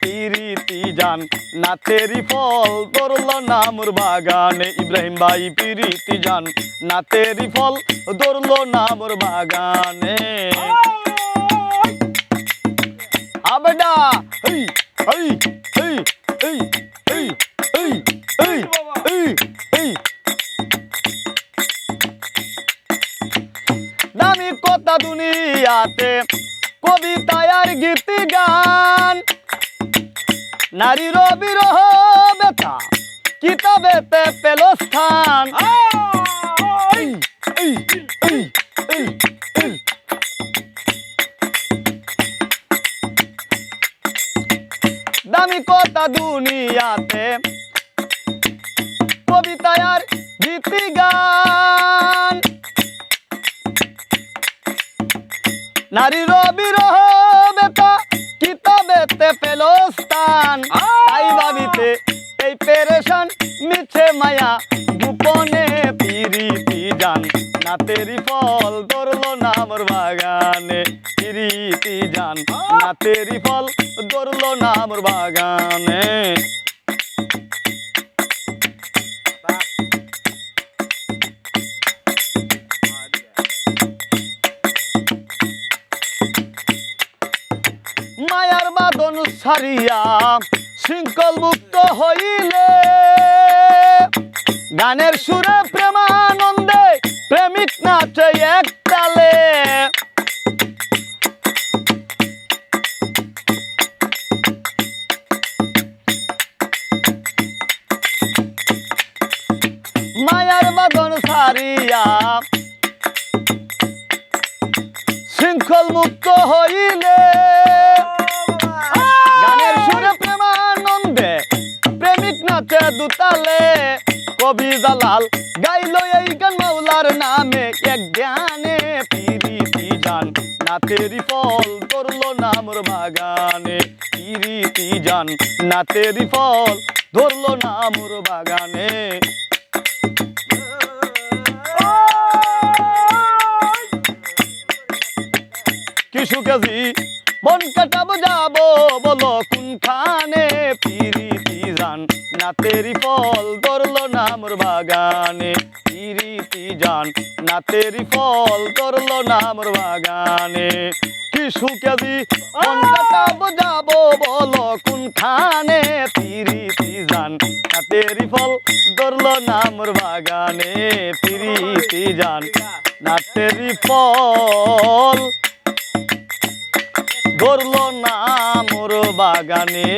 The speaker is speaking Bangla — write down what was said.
পিরিতি জান নাতেরি ফল ধরল নামর বাগানে। ইব্রাহিম ভাই পিরিতি জান নাতেরি ফল ধরল নামর বাগানে। আবেডা এই দামি কথা দুনিয়াতে, কবিতায় আর গীতি গান। নারীর বিরহ ব্যথা কিতাবেতে পেল স্থান। দামি কথা দুনিয়াতে, কবিতায় আর গীতি গান নারীর বিরহ মিছে মায়া, গোপনে পিরিতি জান। নাতেরি ফল ধরলো নামর বাগানে পিরিতি জান। নাতেরি ফল ধরলো নামর বাগানে। মায়ার বাদন সারিয়া শৃঙ্খল মুক্ত হইলে গানের সুরে প্রেমানন্দে প্রেমিক নাচে এক তালে। মায়ার বাদন সারিয়া শৃঙ্খল মুক্ত হইলে। গানের সুরে প্রেমানন্দে প্রেমিক নাচে দুতালে। কবি জালাল, গাইল এই গান মাওলার নামে। এক জ্ঞানে পিরিতি জান নাতেরি ফল ধরলো নামর বাগানে। পিরিতি জান নাতেরি ফল ধরলো নামর বাগানে। কিছু কেজি বন কাটাবো যাব বলো কোনখানে? পিরিতি জান নাতেরি ফল ধরলো তোর বাগানে ইরিতি না তেরি ফল করল না মোর বাগানে। কি সুখ্যাদি অন্যটা বোঝাবো বলো কোনখানে? তিরিতি জান? না তেরি ফল ধরলো না মোর বাগানে। তিরিতি জান? না তেরি ফল ধরলো না মোর বাগানে।